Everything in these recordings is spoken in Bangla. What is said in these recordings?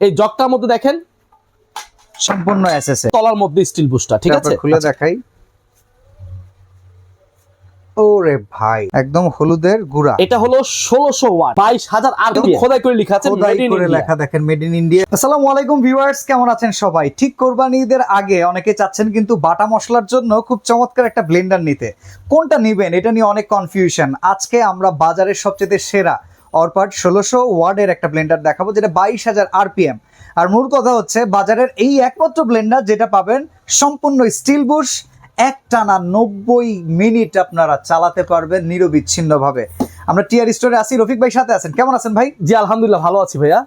এই জগটার মধ্যে দেখেন সম্পূর্ণ এসএস এ তলার মধ্যে স্টিল বুস্টার ঠিক আছে? খুলে আচ্ছা, দেখাই। ওরে ভাই একদম হলুদের গুড়া। এটা হলো ষোলোশো ওয়াট বাইশ হাজার আর খোদাই করে লেখা আছে খোদাই করে লেখা দেখেন মেড ইন ইন্ডিয়া আসসালামু আলাইকুম ভিউয়ার্স কেমন আছেন সবাই? ঠিক কোরবানি ঈদের আগে অনেকে চাচ্ছেন কিন্তু বাটা মশলার জন্য খুব চমৎকার একটা ব্লেন্ডার নিতে। কোনটা নিবেন? এটা নিয়ে অনেক কনফিউশন আজকে আমরা বাজারের সবচেয়ে সেরা অরপাট ষোলোশো ওয়ার্ডের একটা ব্লেন্ডার দেখাবো, যেটা বাইশ হাজার আরপিএম। আর মূল কথা হচ্ছে, বাজারের এই একমাত্র ব্লেন্ডার যেটা পাবেন সম্পূর্ণ স্টিল বুশ এক টানা নব্বই মিনিট আপনারা চালাতে পারবেন নিরবিচ্ছিন্ন ভাবে আমরা টিয়ার স্টোরে আছি, রফিক ভাই সাথে আছেন। কেমন আছেন ভাই? জি, আলহামদুলিল্লাহ, ভালো আছি ভাইয়া।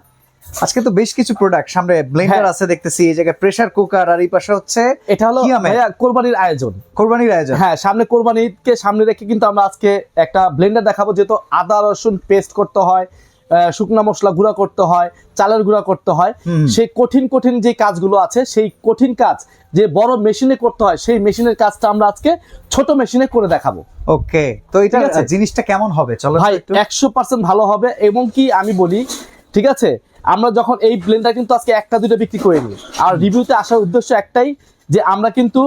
আজকে তো বেশ কিছু প্রোডাক্ট সামনে ব্লেন্ডার হ্যাঁ। আছে দেখতেছি এই জায়গায় প্রেসার কুকার আর এই পাশে হচ্ছে এটা হলো কোরবানির আয়োজন। কোরবানির আয়োজন। হ্যাঁ সামনে কোরবানিকে সামনে রেখে কিন্তু আমরা আজকে একটা ব্লেন্ডার দেখাবো যেহেতু আদা রসুন পেস্ট করতে হয় শুকনা মশলা গুঁড়া করতে হয় চালের গুঁড়া করতে হয়। সেই কঠিন কঠিন যে কাজগুলো আছে সেই কঠিন কাজ যে বড় মেশিনে করতে হয় সেই মেশিনের কাজটা আমরা আজকে ছোট মেশিনে করে দেখাবো। ওকে তো এটা জিনিসটা কেমন হবে? চলো ভাই একশো পার্সেন্ট ভালো হবে এবং কি আমি বলি ঠিক আছে? আমরা যখন এই ব্লেন্ডার কিন্তু আজকে একটা দুটো বিক্রি করে নিই আর রিভিউতে আসার উদ্দেশ্য একটাই যে আমরা কিন্তু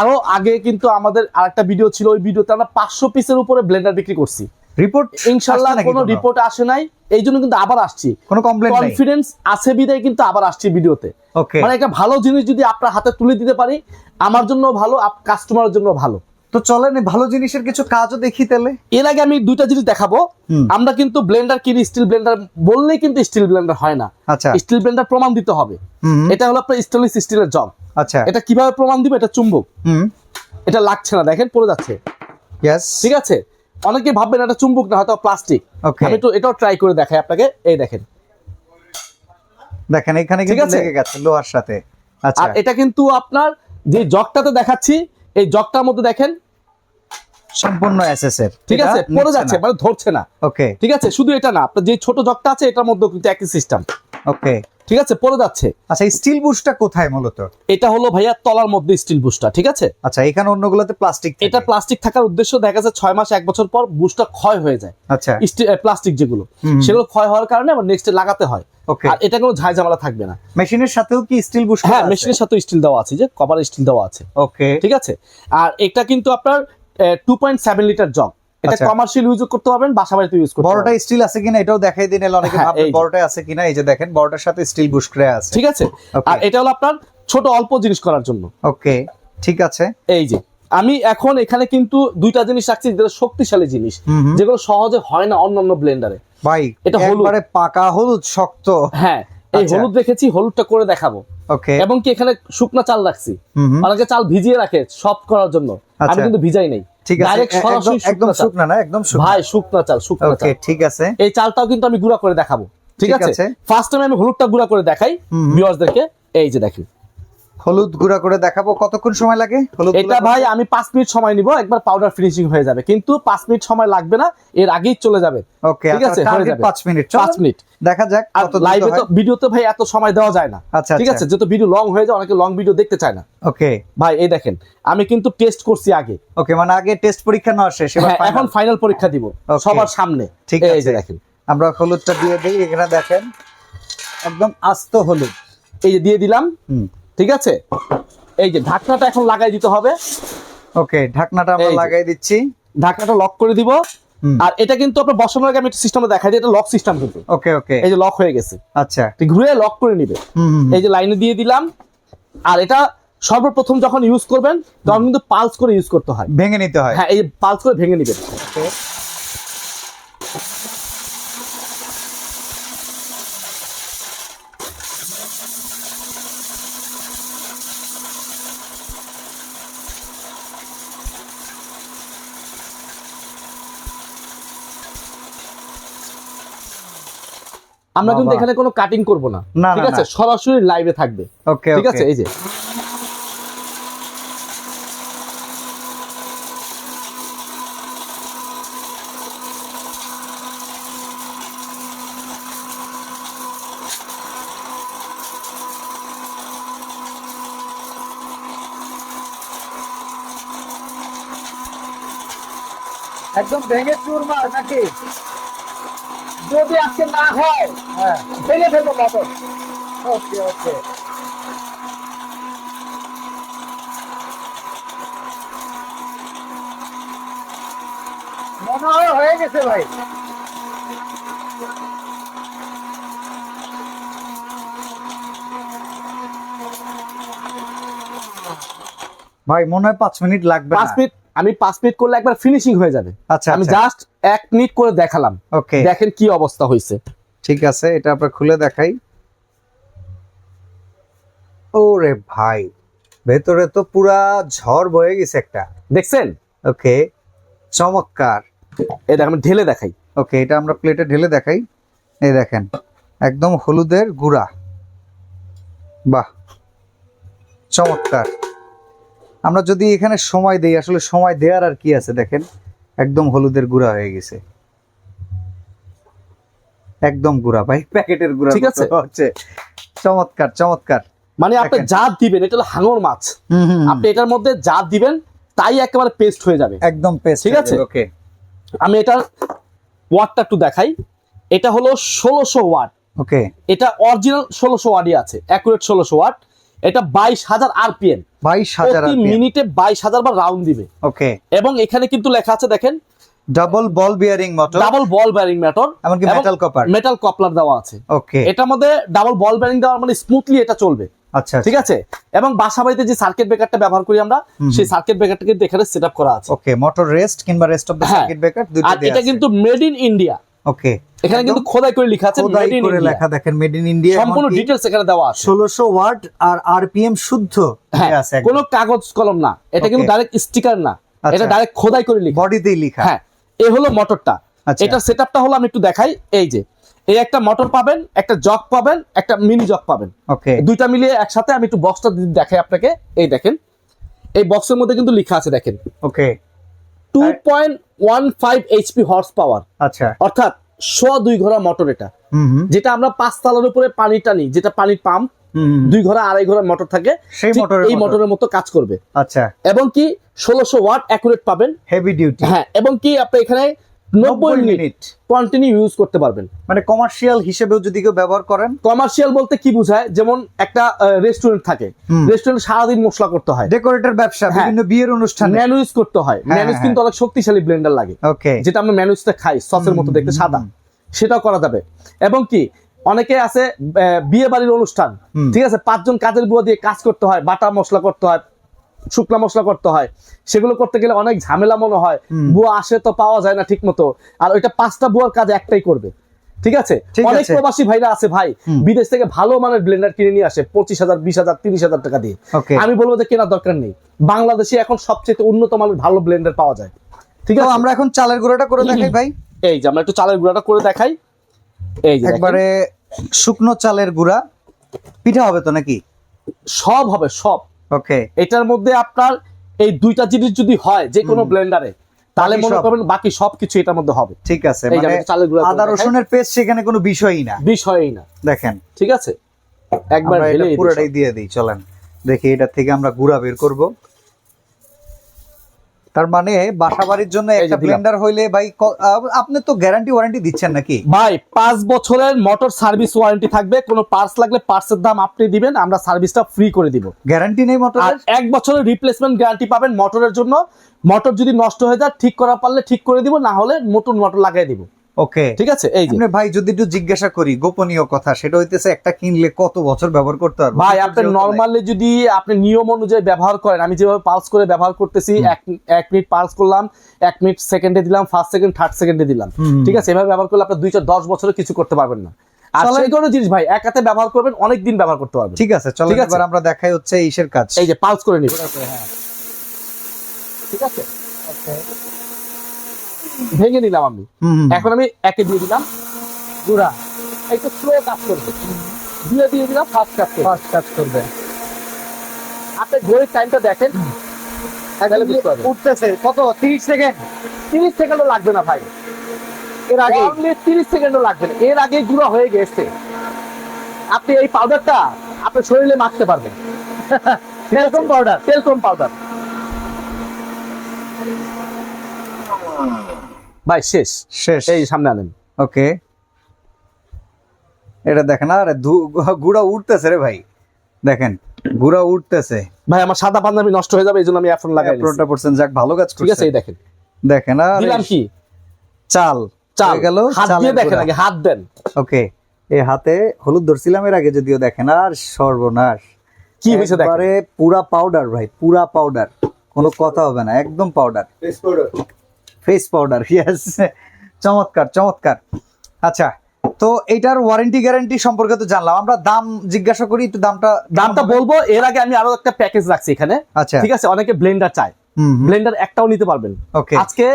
আরও আগে কিন্তু আমাদের আরেকটা ভিডিও ছিল ওই ভিডিওতে আমরা পাঁচশো পিসের উপরে ব্লেন্ডার বিক্রি করছি। রিপোর্ট ইনশাল্লাহ কোনো রিপোর্ট আসে নাই। এই জন্য কিন্তু আবার আসছি। কোনো কমপ্লেন কনফিডেন্স আছে বিদায় কিন্তু আবার আসছি ভিডিওতে মানে একটা ভালো জিনিস যদি আপনার হাতে তুলে দিতে পারি আমার জন্য ভালো কাস্টমারের জন্য ভালো। তো চলেন এই ভালো জিনিসের কিছু কাজও দেখি তাহলে। এর আগে আমি দুইটা জিনিস দেখাবো। আমরা কিন্তু ব্লেন্ডার কিনি স্টিল ব্লেন্ডার বললেই কিন্তু স্টিল ব্লেন্ডার হয় না। আচ্ছা। স্টিল ব্লেন্ডার প্রমাণ দিতে হবে। এটা হলো আপনার স্টেনলেস স্টিলের জগ আচ্ছা। এটা কীভাবে প্রমাণ দিবে? এটা চুম্বক। হুম। এটা লাগছে না দেখেন পড়ে যাচ্ছে। ঠিক আছে? অনেকে ভাববেন এটা চুম্বক না হয়তো প্লাস্টিক. আমি একটু এটাও ট্রাই করে দেখাই আপনাকে। এই দেখেন। দেখেন এখানে কিন্তু লেগে গেছে লোহার সাথে। আচ্ছা। আর এটা কিন্তু আপনার যে জগটাতে দেখাচ্ছি এই জগটার মধ্যে দেখেন? সম্পূর্ণ এসএস এর। ঠিক আছে? পড়ে যাচ্ছে মানে ধরছে না। ওকে ঠিক আছে? শুধু এটা না আপনার যে ছোট জগটা আছে এটার মধ্যে কিন্তু একই সিস্টেম ওকে ঠিক আছে? পড়ে যাচ্ছে। আচ্ছা স্টিল বুশটা কোথায় মূলত? এটা হলো ভাইয়া তলার মধ্যে স্টিল বুস্টার ঠিক আছে? আচ্ছা এখানে অন্যগুলোতে প্লাস্টিক এটা প্লাস্টিক থাকার উদ্দেশ্য দেখা যাচ্ছে ছয় মাস এক বছর পর বুস্টার ক্ষয় হয়ে যায়। আচ্ছা। প্লাস্টিক যেগুলো সেগুলো ক্ষয় হওয়ার কারণে আবার নেক্সট লাগাতে হয়। ওকে আর এটা কোনো ঝাই ঝামেলা থাকবে না। মেশিনের সাথেও কি স্টিল বুশ হ্যাঁ মেশিনের সাথে স্টিল দেওয়া আছে যে কভার স্টিল দেওয়া আছে। ওকে ঠিক আছে? আর এটা কিন্তু আপনার two point seven litre jug এটা আচ্ছা। কমার্শিয়াল ইউজ করতে পারবেন বাসা বাড়িতে ইউজ করতে বড়টা স্টিল আছে কিনা এটাও দেখাই দিন অনেকে হ্যাঁ, যে। বড়টা আছে কিনা এই যে দেখেন বড়টার সাথে স্টিল বুশ ক্রে আছে ঠিক আছে আর এটা হলো আপনার ছোট অল্প জিনিস করার জন্য ওকে ঠিক আছে এই যে আমি এখন এখানে কিন্তু দুইটা জিনিস রাখছি যেটা শক্তিশালী জিনিস। যেগুলো সহজে হয় না অন্যান্য ব্লেন্ডারে ভাই এটা হলুদ। পাকা হলুদ শক্ত হ্যাঁ এই আচ্ছা। হলুদ রেখেছি হলুদটা করে দেখাবো ওকে এবং কি এখানে শুকনা চাল রাখছি। অনেকে চাল ভিজিয়ে রাখে সফট করার জন্য আমি আচ্ছা। কিন্তু ভিজাই নাই ঠিক আছে এ- সরাসরি একদম- শুকনা না একদম শুকনা। ভাই শুকনা চাল শুকনা ওকে চাল। ঠিক আছে। এই চালটাও কিন্তু আমি গুঁড়া করে দেখাবো ঠিক আছে। ফার্স্ট টাইম আমি হলুদটা গুঁড়া করে দেখাই। ভিউয়ার্সদেরকে এই যে দেখেন। হলুদ গুঁড়া করে দেখাবো কতক্ষণ সময় লাগে? হলুদ এটা ভাই আমি পাঁচ মিনিট সময় নিব একবার পাউডার ফিনিশিং হয়ে যাবে। কিন্তু পাঁচ মিনিট সময় লাগবে না এর আগেই চলে যাবে। ওকে ঠিক আছে, হয়ে যাবে। 5 মিনিট পাঁচ মিনিট। দেখা যাক আর লাইভে তো ভিডিওতে ভাই এত সময় দেওয়া যায় না। আচ্ছা, ঠিক আচ্ছা। আছে যেহেতু ভিডিও লং হয়ে যায় অনেকে লং ভিডিও দেখতে চায় না। ওকে ভাই এই দেখেন আমি কিন্তু টেস্ট করছি আগে। ওকে মানে আগে টেস্ট পরীক্ষা নেওয়া শেষ এবার হ্যাঁ, এখন ফাইনাল পরীক্ষা দিব সবার সামনে। ঠিক আছে এই আছে। যে দেখেন। আমরা হলুদটা দিয়ে দিই এখানে দেখেন একদম আস্ত হলুদ। এই যে দিয়ে দিলাম। হুম। ঠিক আছে? এই যে ঢাকনাটা এখন লাগাই দিতে হবে। ওকে ঢাকনাটা আমরা লাগাই দিচ্ছি। ঢাকনাটা লক করে দিব। আর এটা কিন্তু আপনার বসানোর আগে আমি একটা সিস্টেমে দেখাই এটা লক সিস্টেম কিন্তু। ওকে ওকে। এই যে লক হয়ে গেছে। আচ্ছা। ঘুরে লক করে নিবে। এই যে লাইনে দিয়ে দিলাম। আর এটা সর্বপ্রথম যখন ইউজ করবেন তখন কিন্তু পালস করে ইউজ করতে হয়। ভেঙে নিতে হয়। হ্যাঁ এই পালস করে ভেঙে নিবেন। আমরা কিন্তু এখানে কোনো কাটিং করব না। না, ঠিক আছে। সরাসরি লাইভে থাকবে। ওকে ঠিক আছে? এই যে। একদম ভেঙে চুরমার নাকি? যদি আজকে না হয় হ্যাঁ। ভেঙে ফেলব মোটর ওকে ওকে। মনে হয় হয়ে গেছে ভাই। ভাই মনে হয় পাঁচ মিনিট লাগবে পাঁচ মিনিট আমি পাঁচ মিনিট করলে একবার ফিনিশিং হয়ে যাবে। আচ্ছা আমি আচ্ছা। জাস্ট এক মিনিট করে দেখালাম। ওকে। দেখেন কি অবস্থা হয়েছে। ঠিক আছে এটা আপনার খুলে দেখাই। ওরে ভাই ভেতরে তো পুরা ঝড় বয়ে গেছে একটা। দেখছেন? ওকে চমৎকার। এটা আমি ঢেলে দেখাই। ওকে এটা আমরা প্লেটে ঢেলে দেখাই। এই দেখেন একদম হলুদের গুঁড়া। বাহ চমৎকার। আমরা যদি এখানে সময় দেই আসলে সময় দেওয়ার আর কি আছে দেখেন একদম হলুদের গুঁড়া হয়ে গেছে। একদম গুঁড়া ভাই প্যাকেটের গুঁড়া ঠিক আছে। হচ্ছে। চমৎকার চমৎকার। মানে আপনি। যা দিবেন এটা হলো হাঙর মাছ। আপনি এটার মধ্যে যা দিবেন তাই একেবারে পেস্ট হয়ে যাবে। একদম পেস্ট ঠিক আছে? ওকে আমি এটার ওয়াটটা একটু দেখাই। এটা হলো ষোলোশো ওয়াট। ওকে এটা অরিজিনাল ষোলোশো ওয়াটই আছে অ্যাকুরেট ষোলোশো ওয়াট। এটা বাইশ হাজার আরপিএম। বাইশ হাজার মিনিটে বাইশ হাজার বার রাউন্ড দিবে। ওকে। এবং এখানে কিন্তু লেখা আছে দেখেন double ball bearing motor. Double ball bearing motor এমনকি মেটাল কপার মেটাল কপলার দেওয়া আছে। ওকে। এটার মধ্যে ডাবল বল ব্যারিং দেওয়ার মানে স্মুথলি এটা চলবে। আচ্ছা ঠিক আছে? এবং বাসা বাড়িতে যে সার্কিট ব্রেকারটা ব্যবহার করি আমরা। সেই সার্কিট ব্রেকারটা কিন্তু এখানে সেট আপ করা আছে। ওকে মোটর রেস্ট কিংবা rest of the. Circuit breaker দুটো আর এটা কিন্তু মেড ইন ইন্ডিয়া ওকে। এখানে কিন্তু খোদাই করে লেখা আছে খোদাই করে লেখা দেখেন মেড ইন ইন্ডিয়া সম্পূর্ণ ডিটেলস এখানে দেওয়া আছে। ষোলোশো ওয়াট আর আরপিএম শুদ্ধ হ্যাঁ আছে কোনো কাগজ কলম না এটা কিন্তু ডাইরেক্ট স্টিকার না আচ্ছা। এটা ডাইরেক্ট খোদাই করে লেখা। বডিতেই লেখা। হ্যাঁ এ হলো মোটরটা আচ্ছা। এটা সেটআপটা হলো আমি একটু দেখাই এই যে এই একটা মোটর পাবেন একটা জগ পাবেন একটা মিনি জগ পাবেন। ওকে দুইটা মিলিয়ে একসাথে আমি একটু বক্সটা দেখাই আপনাকে এই দেখেন এই বক্সের মধ্যে কিন্তু লেখা আছে দেখেন। Okay two point one five HP horse power আচ্ছা। অর্থাৎ শ দুই ঘোড়া মটর এটা। যেটা আমরা পাঁচ তালার উপরে পানি টানি যেটা পানির পাম্প। দুই ঘোড়া আড়াই ঘোড়া মোটর থাকে সেই মটর এই মটরের মোটরের মতো কাজ করবে। আচ্ছা। এবং কি ষোলোশো ওয়াট অ্যাকুরেট পাবেন। হেভি ডিউটি হ্যাঁ এবং কি আপনি এখানে নব্বই মিনিট কন্টিনিউ ইউজ করতে পারবেন। মানে কমার্শিয়াল হিসেবেও যদি কেউ ব্যবহার করেন? কমার্শিয়াল বলতে কি বোঝায়? যেমন একটা রেস্টুরেন্ট থাকে। রেস্টুরেন্ট সারাদিন মশলা করতে হয়। ডেকোরেটর ব্যবসা হ্যাঁ। বিভিন্ন বিয়ের অনুষ্ঠানে। ম্যানু ইউজ করতে হয়। হ্যাঁ, হ্যাঁ। কিন্তু অনেক শক্তিশালী ব্লেন্ডার লাগে। ওকে যেটা আমরা ম্যানুজটা খাই সসের মতো দেখতে সাদা। সেটাও করা যাবে। এবং কি অনেকে আছে বিয়ে বাড়ির অনুষ্ঠান। ঠিক আছে? পাঁচজন কাজের বুয়া দিয়ে কাজ করতে হয় বাটা মশলা করতে হয় শুকনা মশলা করতে হয়। সেগুলো করতে গেলে অনেক ঝামেলা মনে হয়। বুয়া আসে তো পাওয়া যায় না ঠিক মতো আর ওইটা পাঁচটা বুয়ার কাজ একটাই করবে। ঠিক আছে? অনেক প্রবাসী ভাইরা আছে ভাই বিদেশ থেকে ভালো মানের ব্লেন্ডার কিনে নিয়ে আসে। পঁচিশ হাজার বিশ হাজার তিরিশ হাজার টাকা দিয়ে। আমি বলব যে কেনার দরকার নেই। বাংলাদেশে এখন সবচেয়ে উন্নত মানের ভালো ব্লেন্ডার পাওয়া যায়। ঠিক আছে? আমরা এখন চালের গুঁড়াটা করে দেখাই ভাই। এই যে আমরা একটু চালের গুঁড়াটা করে দেখাই। এই যে একবারে শুকনো চালের গুঁড়া। পিঠা হবে তো নাকি? সব হবে সব। ওকে। এটার মধ্যে আপনার এই দুইটা জিনিস যদি হয় যে কোনো ব্লেন্ডারে তাহলে মনে করবেন বাকি সবকিছু এটার মধ্যে হবে। ঠিক আছে মানে আদা রসুনের পেস্ট সেখানে কোনো বিষয়ই না। বিষয়ই না। দেখেন। ঠিক আছে? একবার পুরোটাই দিয়ে দিই চলেন। দেখি এটা থেকে আমরা গুড়া বের করব। তার মানে বাসা বাড়ির জন্য একটা ব্লেন্ডার হইলে ভাই আপনি তো গ্যারান্টি ওয়ারেন্টি দিচ্ছেন নাকি? ভাই পাঁচ বছরের মোটর সার্ভিস ওয়ারেন্টি থাকবে কোনো পার্টস লাগলে পার্টসের দাম আপনি দিবেন আমরা সার্ভিসটা ফ্রি করে দিব। গ্যারান্টি নেই আর মোটরের এক বছরের রিপ্লেসমেন্ট গ্যারান্টি পাবেন মোটরের জন্য। মোটর যদি নষ্ট হয়ে যায় ঠিক করা পারলে ঠিক করে দিব না হলে নতুন মোটর লাগিয়ে দিব। ওকে ঠিক আছে? এই যে। ভাই যদি একটু জিজ্ঞাসা করি গোপনীয় কথা সেটা হইতেছে একটা কিনলে কত বছর ব্যবহার করতে পারব? ভাই আপনি নর্মালি যদি আপনি নিয়ম অনুযায়ী ব্যবহার করেন আমি যেভাবে পালস করে ব্যবহার করতেছি এক এক মিনিট পালস করলাম এক মিনিট সেকেন্ডে দিলাম ফার্স্ট সেকেন্ড থার্ড সেকেন্ডে দিলাম। ঠিক আছে? এভাবে ব্যবহার করলে আপনার দুই চার দশ বছরে কিছু করতে পারবেন না। আর সেই কোনো জিনিস ভাই এক হাতে ব্যবহার করবেন অনেক দিন ব্যবহার করতে পারবেন। ঠিক আছে চলো এবার আমরা দেখাই হচ্ছে ইসের কাজ। এই যে পালস করে নিব ঠিক আছে ভেঙে নিলাম আমি। এখন আমি একে দিয়ে দিলাম। গুড়া একটু স্লো কাজ করবে। দিয়ে দিয়ে দিলাম ফার্স্ট কাজ করবে। ফাস্ট কাজ করবে। আপনি ঘড়ির টাইমটা দেখেন। উঠতেছে। কত? 30 সেকেন্ড তিরিশ সেকেন্ডও লাগবে না ভাই। এর আগে তিরিশ সেকেন্ডও লাগবে না। এর আগে গুঁড়ো হয়ে গেছে। আপনি এই পাউডারটা আপনার শরীরে মাখতে পারবেন। তেলকম পাউডার তেলকম পাউডার ভাই শেষ। শেষ। এই সামনে আনেন। ওকে। এটা দেখেন আরে গুড়া উঠতেছে রে ভাই। দেখেন গুড়া উঠতেছে। ভাই আমার সাদা পাঞ্জাবি নষ্ট হয়ে যাবে এই জন্য আমি এখন লাগাই নিছি। প্রোটা পার্সেন্ট যাক ভালো কাজ ঠিক আছে এই দেখেন। দেখেন আর দিলাম কি? চাল। চাল। হয়ে গেল হাত দিয়ে দেখেন আগে হাত দেন। ওকে এই হাতে হলুদ ধরছিলাম এর আগে যদিও দেখেন আর সর্বনাশ। কি হয়েছে দেখেন? পুরা পাউডার ভাই পুরা পাউডার কোনো কথা হবে না একদম পাউডার ফেস পাউডার ইয়েস চমৎকার চমৎকার। আচ্ছা তো এটার ওয়ারেন্টি গ্যারান্টি সম্পর্কে তো জানলাম। আমরা দাম জিজ্ঞাসা করি একটু দামটা দামটা বলব এর আগে আমি আরও একটা প্যাকেজ রাখছি এখানে। আচ্ছা। ঠিক আছে অনেকে ব্লেন্ডার চায়। ব্লেন্ডার একটাও নিতে পারবেন। ওকে আজকে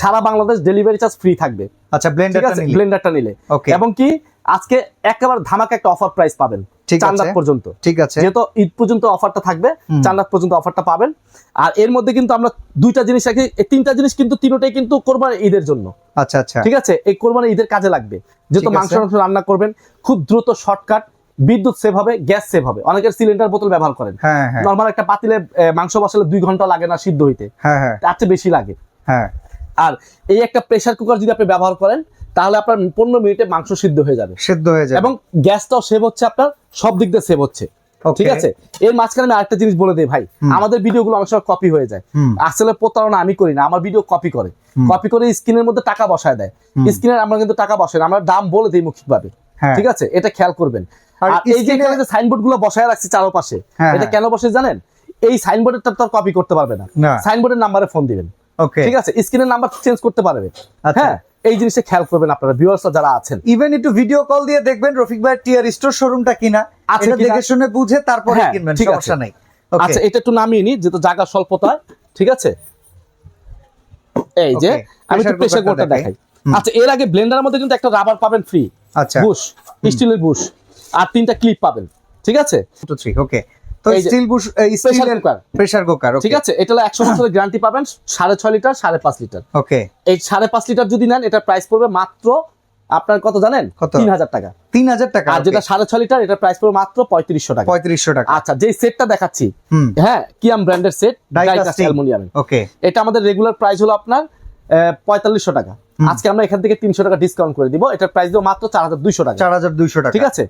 সারা বাংলাদেশ ডেলিভারি চার্জ ফ্রি থাকবে। আচ্ছা ব্লেন্ডারটা নিলে। ব্লেন্ডারটা নিলে। ওকে এবং কি আজকে একেবারে ধামাকা একটা অফার প্রাইস পাবেন। চান্দাত পর্যন্ত। ঠিক আছে। যেহেতু ঈদ পর্যন্ত অফারটা থাকবে। চান্দাত পর্যন্ত অফারটা পাবেন। আর এর মধ্যে কিন্তু আমরা দুইটা জিনিস রাখি। তিনটা জিনিস কিন্তু তিনটাই কিন্তু কোরবান ঈদের জন্য। আচ্ছা আচ্ছা। ঠিক আছে? এই কোরবানি ঈদের কাজে লাগবে। যেহেতু মাংস। মাংস রান্না করবেন খুব দ্রুত শর্টকাট বিদ্যুৎ সেভ হবে গ্যাস সেভ হবে। অনেকের সিলিন্ডার বোতল ব্যবহার করেন। হ্যাঁ হ্যাঁ। নর্মাল একটা পাতিলে মাংস বসালে দুই ঘণ্টা লাগে না সিদ্ধ হইতে। হ্যাঁ হ্যাঁ। তার চেয়ে বেশি লাগে। হ্যাঁ। আর এই একটা প্রেসার কুকার যদি আপনি ব্যবহার করেন তাহলে আপনার পনেরো মিনিটে মাংস সিদ্ধ হয়ে যাবে। সেদ্ধ হয়ে যাবে। এবং গ্যাসটাও সেভ হচ্ছে আপনার সব দিক দিয়ে সেভ হচ্ছে। ঠিক আছে? এর মাঝখানে আমি আরেকটা জিনিস বলে দিই ভাই। আমাদের ভিডিওগুলো অনেক সময় কপি হয়ে যায়। আসলে প্রতারণা আমি করি না আমার ভিডিও কপি করে। কপি করে স্ক্রিনের মধ্যে টাকা বসায় দেয়। স্ক্রিনের আমরা কিন্তু টাকা বসাই না আমরা দাম বলে দিই মৌখিকভাবে। ভাবে ঠিক আছে? এটা খেয়াল করবেন। আর এই যে এখানে যে সাইনবোর্ডগুলো বসায় রাখছি চারপাশে হ্যাঁ, এটা হ্যাঁ। কেন বসে জানেন? এই সাইনবোর্ডেরটা তো কপি করতে পারবে না। সাইনবোর্ডের নাম্বারে ফোন দিবেন। ওকে ঠিক আছে? স্ক্রিনের নাম্বার চেঞ্জ করতে পারবে। আচ্ছা। হ্যাঁ? এই জিনিসটা খেয়াল করবেন আপনারা ভিউয়ার্সরা যারা আছেন। ইভেন একটু ভিডিও কল দিয়ে দেখবেন রফিক ভাই টিয়ার স্টোর শোরুমটা কিনা। কিনা? দেখে শুনে বুঝে তারপরে হ্যাঁ, কিনবেন। সমস্যা নাই। আচ্ছা এটা একটু নামিয়ে নি যেহেতু জায়গা স্বল্পতা ঠিক আছে? এই যে আমি একটু প্রেসার কুকারটা দেখাই। আচ্ছা এর আগে ব্লেন্ডারের মধ্যে কিন্তু একটা রাবার পাবেন ফ্রি আচ্ছা। বুশ স্টিলের বুশ আর তিনটা ক্লিপ পাবেন ঠিক আছে? ওকে তো স্টিল বুশ প্রেসার কুকার প্রেসার কুকার ঠিক আছে? এটা বছরের গ্যারান্টি পাবেন সাড়ে ছয় লিটার সাড়ে পাঁচ লিটার। ওকে এই লিটার যদি নেন এটার প্রাইস পড়বে মাত্র আপনার কত জানেন? কত? তিন হাজার টাকা। তিন হাজার টাকা আর যেটা সাড়ে ছয় লিটার এটার প্রাইস পড়বে মাত্র পঁয়ত্রিশশো টাকা। পঁয়ত্রিশশো টাকা। আচ্ছা যে সেটটা দেখাচ্ছি হ্যাঁ কিয়াম ব্র্যান্ডের সেট ডাইকাস্ট অ্যালুমিনিয়ামের ওকে এটা আমাদের রেগুলার প্রাইস হলো আপনার পঁয়তাল্লিশশো টাকা। আজকে আমরা এখান থেকে তিনশো টাকা ডিসকাউন্ট করে দিব। এটার প্রাইস দেবো মাত্র চার হাজার দুইশো টাকা। চার হাজার দুইশো টাকা। ঠিক আছে?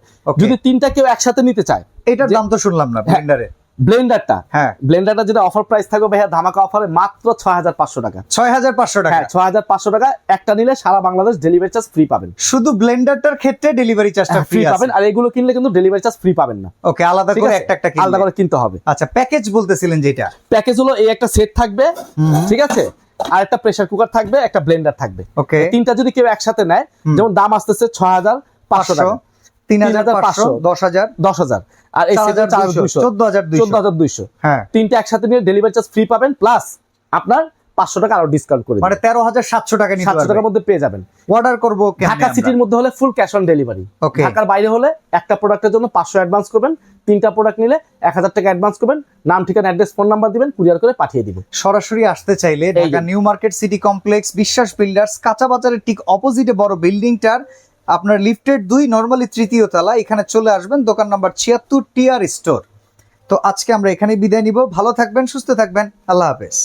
যদি তিনটা কেউ একসাথে নিতে চায় এটার দাম তো শুনলাম না ব্লেন্ডারে ব্লেন্ডারটা হ্যাঁ। ব্লেন্ডারটা যেটা অফার প্রাইস থাকবে ভাইয়া ধামাকা অফারে মাত্র ছয় হাজার পাঁচশো টাকা। ছয় হাজার পাঁচশো টাকা। হ্যাঁ ছয় হাজার পাঁচশো টাকা। একটা নিলে সারা বাংলাদেশ ডেলিভারি চার্জ ফ্রি পাবেন। শুধু ব্লেন্ডারটার ক্ষেত্রে ডেলিভারি চার্জটা ফ্রি পাবেন। আর এগুলো কিনলে কিন্তু ডেলিভারি চার্জ ফ্রি পাবেন না। ওকে আলাদা করে একটা একটা আলাদা করে কিনতে হবে। আচ্ছা প্যাকেজ বলতেছিলেন যেটা। প্যাকেজ হলো এই একটা সেট থাকবে। ঠিক আছে? আর একটা প্রেসার কুকার থাকবে একটা ব্লেন্ডার থাকবে। ওকে তিনটা যদি কেউ একসাথে নেয় যেমন দাম আসতেছে ছয় হাজার পাঁচশো টাকা। তিন হাজার পাঁচশো দশ হাজার। দশ হাজার। আর এই হাজার চার দুইশো চোদ্দ হাজার চোদ্দ দুইশো হাজার দুইশো। হ্যাঁ। তিনটা একসাথে নিয়ে ডেলিভারি চার্জ ফ্রি পাবেন প্লাস আপনার পাঁচশো টাকা আরও ডিসকাউন্ট করে মানে তেরো হাজার সাতশো টাকা সাতশো টাকার মধ্যে পেয়ে যাবেন। অর্ডার করব ঢাকা সিটির মধ্যে হলে ফুল ক্যাশ অন ডেলিভারি. ঢাকার বাইরে হলে একটা প্রোডাক্টের জন্য পাঁচশো অ্যাডভান্স করবেন। তিনটা প্রোডাক্ট নিলে এক হাজার টাকা অ্যাডভান্স করবেন। নাম ঠিকানা অ্যাড্রেস ফোন নাম্বার দিবেন কুরিয়ার করে পাঠিয়ে দিবেন। সরাসরি আসতে চাইলে Dhaka new market city complex Biswas builders কাঁচা বাজারের ঠিক অপোজিটে বড় বিল্ডিংটার আপনার লিফটেড দুই নর্মালি তৃতীয় তলা। এখানে চলে আসবেন দোকান নাম্বার ছিয়াত্তর টিআর স্টোর তো আজকে আমরা এখানেই বিদায় নিব। ভালো থাকবেন সুস্থ থাকবেন। আল্লাহ হাফেজ।